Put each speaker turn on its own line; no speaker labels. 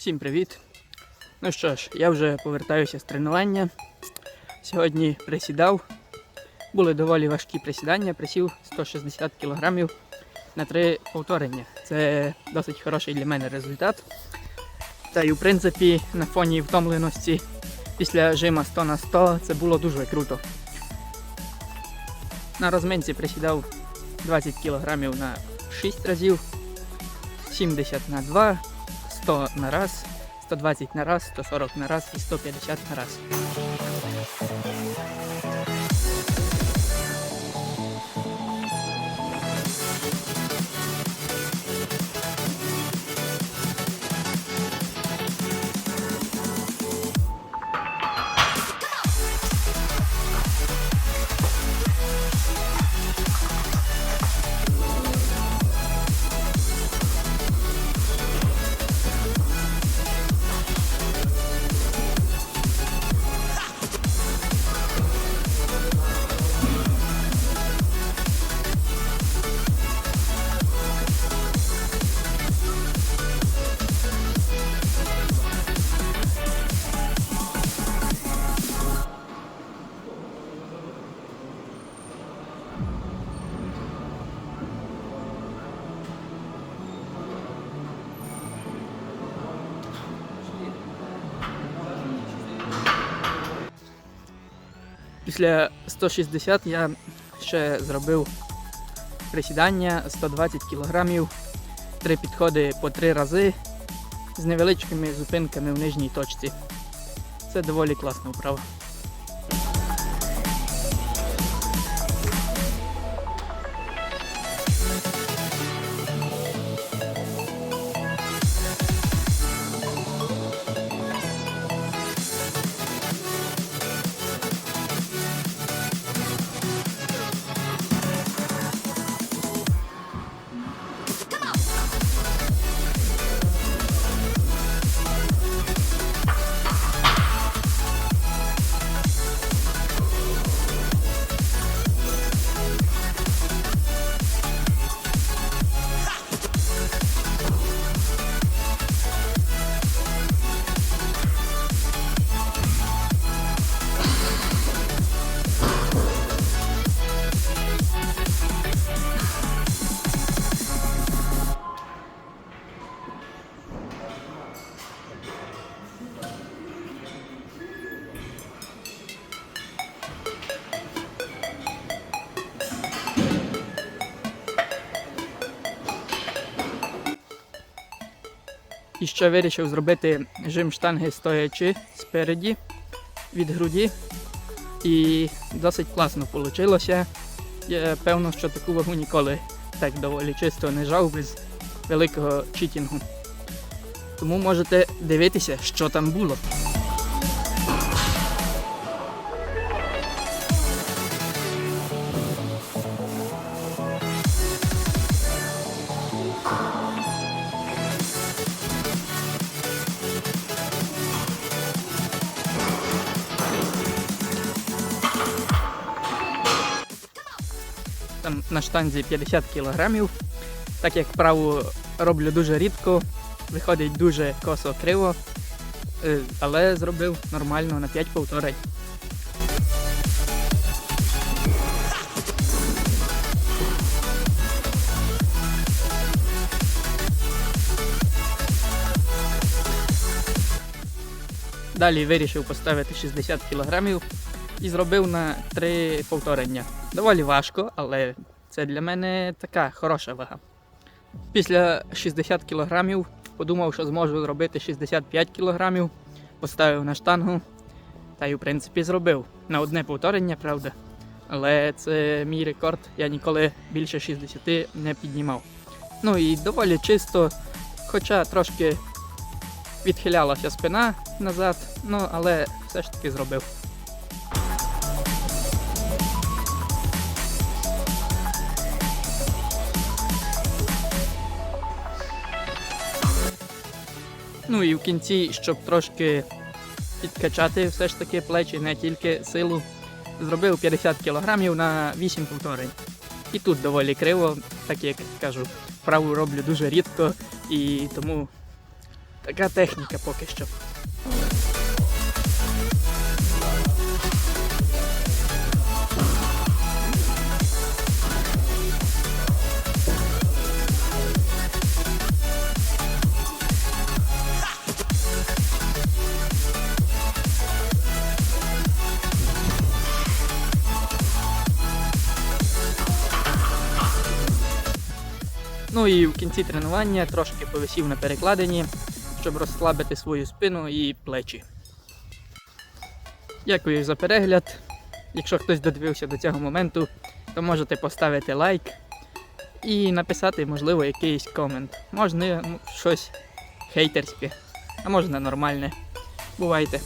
Всім привіт! Ну що ж, я вже повертаюся з тренування. Сьогодні присідав. Були доволі важкі присідання, присів 160 кг на три повторення. Це досить хороший для мене результат. Та й в принципі на фоні втомленості після жима 100 на 100 це було дуже круто. На розминці присідав 20 кг на 6 разів, 70 на 2, 100 на раз, 120 на раз, 140 на раз і 150 на раз. Після 160 я ще зробив присідання 120 кг, три підходи по три рази з невеличкими зупинками в нижній точці. Це доволі класна вправа. І ще вирішив зробити жим штанги стоячи спереді від груді. І досить класно вийшло. Я певно, що таку вагу ніколи так доволі чисто не жав без великого читінгу. Тому можете дивитися, що там було. Там на штанзі 50 кг. Так як вправу роблю дуже рідко, виходить дуже косо криво, Е, але зробив нормально на 5 повторень. Далі вирішив поставити 60 кг і зробив на 3 повторення. Доволі важко, але це для мене така хороша вага. Після 60 кг подумав, що зможу зробити 65 кг, поставив на штангу та й в принципі зробив. На одне повторення, правда. Але це мій рекорд, я ніколи більше 60 не піднімав. Ну і доволі чисто, хоча трошки відхилялася спина назад, ну але все ж таки зробив. Ну і в кінці, щоб трошки підкачати все ж таки плечі, не тільки силу, зробив 50 кг на 8 повторень. І тут доволі криво, так як кажу, вправу роблю дуже рідко і тому Така техніка поки що. Ну і в кінці тренування трошки повисів на перекладині, щоб розслабити свою спину і плечі. Дякую за перегляд. Якщо хтось додивився до цього моменту, то можете поставити лайк і написати, можливо, якийсь комент. Можна ну, щось хейтерське, а можна нормальне. Бувайте!